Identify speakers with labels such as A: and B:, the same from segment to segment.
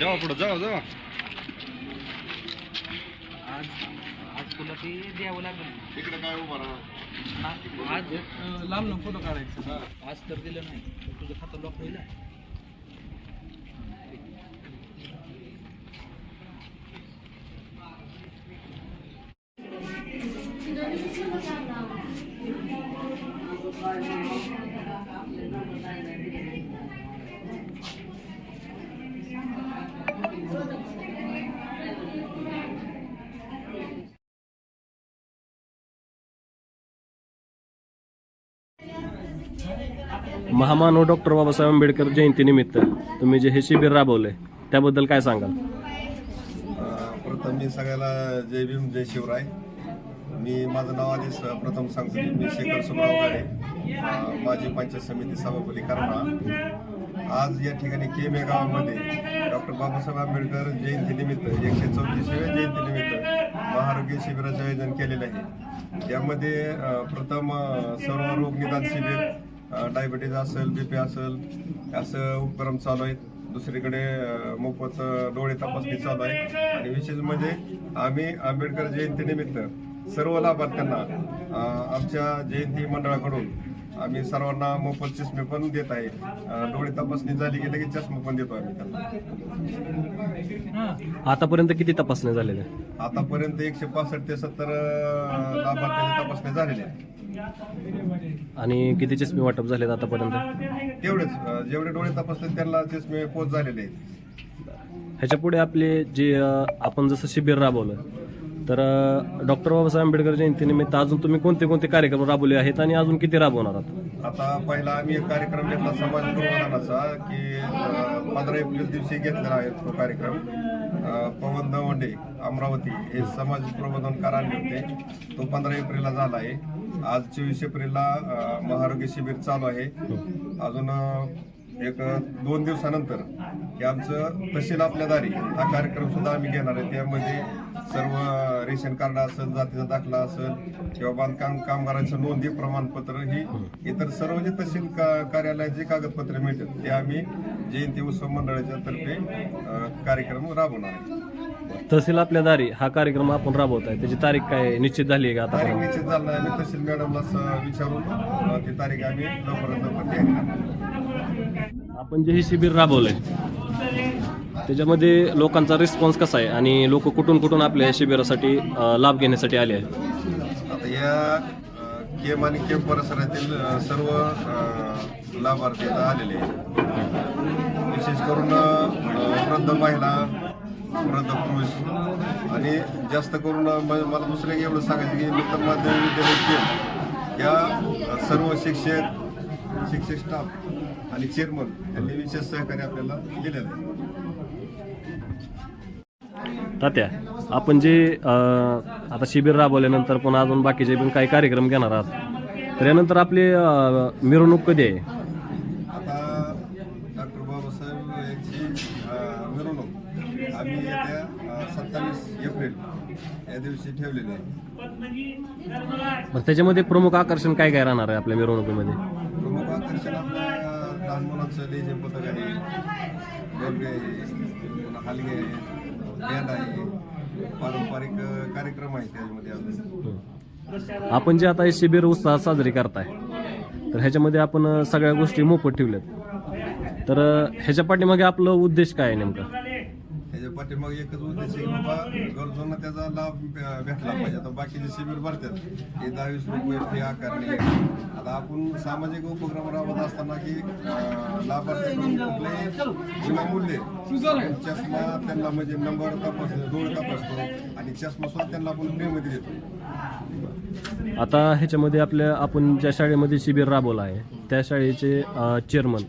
A: जावा पुढं जावा जावा
B: आज आज तुला ते द्यावं लागेल.
A: तिकडे काय उभा राहा
B: आज लांब लांब फोटो काढायचा. आज तर दिलं नाही. तर तुझं खातं लॉक होईल ना.
C: महामानव डॉक्टर बाबासाहेब आंबेडकर जयंतीनिमित्त तुम्ही जे हे शिबिर राबवले त्याबद्दल काय सांगाल?
D: प्रथम मी सगळ्याला जय भीम जय शिवराय. मी माझं नाव आधीच प्रथम सांगतो की मी शेखर सुब्राव गाडे. माझी पंचायत समिती सभापती करणार. आज या ठिकाणी केम या गावामध्ये डॉक्टर बाबासाहेब आंबेडकर जयंतीनिमित्त एकशे चौतीसव्या जयंतीनिमित्त महाआरोग्य शिबिराचं आयोजन केलेलं आहे. यामध्ये प्रथम सर्व रोग निदान शिबिर डायबिटीज असेल बी पी असेल असं उपक्रम चालू आहेत. दुसरीकडे मोफत डोळे तपासणी चालू आहे. आणि विशेष म्हणजे आम्ही आंबेडकर जयंतीनिमित्त सर्व लाभार्थ्यांना आमच्या जयंती मंडळाकडून आम्ही सर्वांना मोफत चष्मे पण देत आहे. डोळे तपासणी झाली की लगेच चष्मा पण देतो आम्ही त्यांना.
C: आतापर्यंत किती तपासण्या झालेल्या?
D: आतापर्यंत एकशे पासष्ट ते सत्तर लाभार्थ्यांच्या तपासण्या झालेल्या आहेत
C: आणि किती चष्मे वाटप झालेत आतापर्यंत?
D: तेवढेच जेवढे डोळे तपासले त्यांना चष्मे पोच झालेले आहेत.
C: ह्याच्या पुढे आपले जे आपण जसं शिबिर राबवलं तर डॉक्टर बाबासाहेब आंबेडकर जयंतीनिमित्त अजून तुम्ही कोणते कोणते कार्यक्रम राबवले आहेत आणि अजून किती राबवणार आहात?
D: आता पहिला आम्ही एक कार्यक्रम घेतला समाज प्रबोधनाचा की पंधरा एप्रिल दिवशी घेतलेला आहे तो कार्यक्रम. पवन दवंडे अमरावती हे समाज प्रबोधनकार आणले होते. तो पंधरा एप्रिलला झाला आहे. आज चोवीस एप्रिलला महारोग्य महाआरोग्य शिबिर चालू आहे. अजून एक दोन दिवसानंतर की आमचं तहसील आपल्या दारी हा कार्यक्रम सुद्धा आम्ही घेणार आहे. त्यामध्ये सर्व रेशन कार्ड असेल जातीचा दाखला असेल किंवा बांधकाम कामगारांचं नोंदी प्रमाणपत्र ही इतर सर्व जे तहसील का- कार्यालयात जे कागदपत्रे मिळतात ते आम्ही जयंती उत्सव मंडळाच्या तर्फे कार्यक्रम राबवणार आहे.
C: तहसील आपल्या दारी हा कार्यक्रम आपण राबवत आहे. त्याची तारीख काय निश्चित झाली आहे का
D: तारीख
C: आता
D: निश्चित झालं नाही. आम्ही तहसील मॅडमला विचारून ती तारीख आम्ही लवकरात लवकर
C: आपण जे हे शिबिर राबवलंय त्याच्यामध्ये लोकांचा रिस्पॉन्स कसा आहे? आणि लोक कुठून कुठून आपल्या या शिबिरासाठी लाभ घेण्यासाठी आले आहेत?
D: आता या अ, केम आणि केम परिसरातील अ, सर्व अ, लाभार्थी इथं आलेले आहेत. विशेष करून अ, वृद्ध महिला वृद्ध पुरुष आणि जास्त करून म- मला दुसरं एक एवढं सांगायचं की नूतन माध्यमिक विद्यालय केम या अ, सर्व शिक्षक शिक्षक स्टाफ आणि चेअरमन यांनी विशेष सहकार्य आपल्याला दिलेलं आहे.
C: तात्या आपण जे आता शिबिर राबवल्यानंतर पण अजून बाकीचे पण काही कार्यक्रम घेणार आहात. तर यानंतर आपली मिरवणूक कधी आहे?
D: आता डॉक्टर बाबासाहेब यांची अ, मिरवणूक आम्ही येत्या सत्तावीस एप्रिल या दिवशी ठेवलेली आहे.
C: बरं त्याच्यामध्ये प्रमुख आकर्षण काय काय राहणार आहे आपल्या मिरवणुकीमध्ये?
D: प्रमुख आकर्षण आपल्या लहान मुलांचं पथक आहे. पुन्हा हलगे आहे. बँड आहे. पारंपरिक कार्यक्रम आहे त्याच्यामध्ये अजून.
C: आपण जे आता हे शिबिर उत्साहात साजरी करताय तर ह्याच्यामध्ये आपण सगळ्या गोष्टी मोफत ठेवल्यात. तर ह्याच्या पाठीमागे आपलं उद्देश काय आहे नेमकं?
D: पाठीमागे एकच उद्देश आहे बाबा गरजूंना त्याचा लाभ भेटला पाहिजे. आता बाकीचे शिबिर भरतात. हे दहावीस रुपये फी आकारणे आता आपण सामाजिक उपक्रम राबवत असताना की अ, लाभार्थ्यांकडून कुठलेही विनामूल्य चष्मा त्यांना म्हणजे नंबर तपासतो डोळ तपासतो आणि चष्मा स्वतः त्यांना आपण फ्रीमध्ये देतो.
C: आता ह्याच्यामध्ये आपल्या आपण ज्या शाळेमध्ये शिबिर राबवलं आहे त्या शाळेचे चेअरमन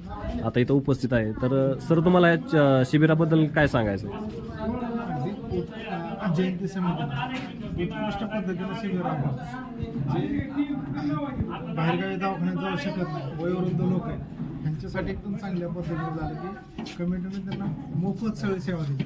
C: आता इथं उपस्थित आहे. तर सर तुम्हाला या शिबिराबद्दल काय सांगायचं?
E: जयंती समिती. उत्कृष्ट पद्धतीनं शिबिर राबवलं जे बाहेरगावी दवाखान्यात जाऊ शकत नाही वयोवृद्ध लोक आहेत त्यांच्यासाठी पण चांगल्या पद्धतीने झालं की कमिटीने त्यांना मोफत सगळी सेवा दिली.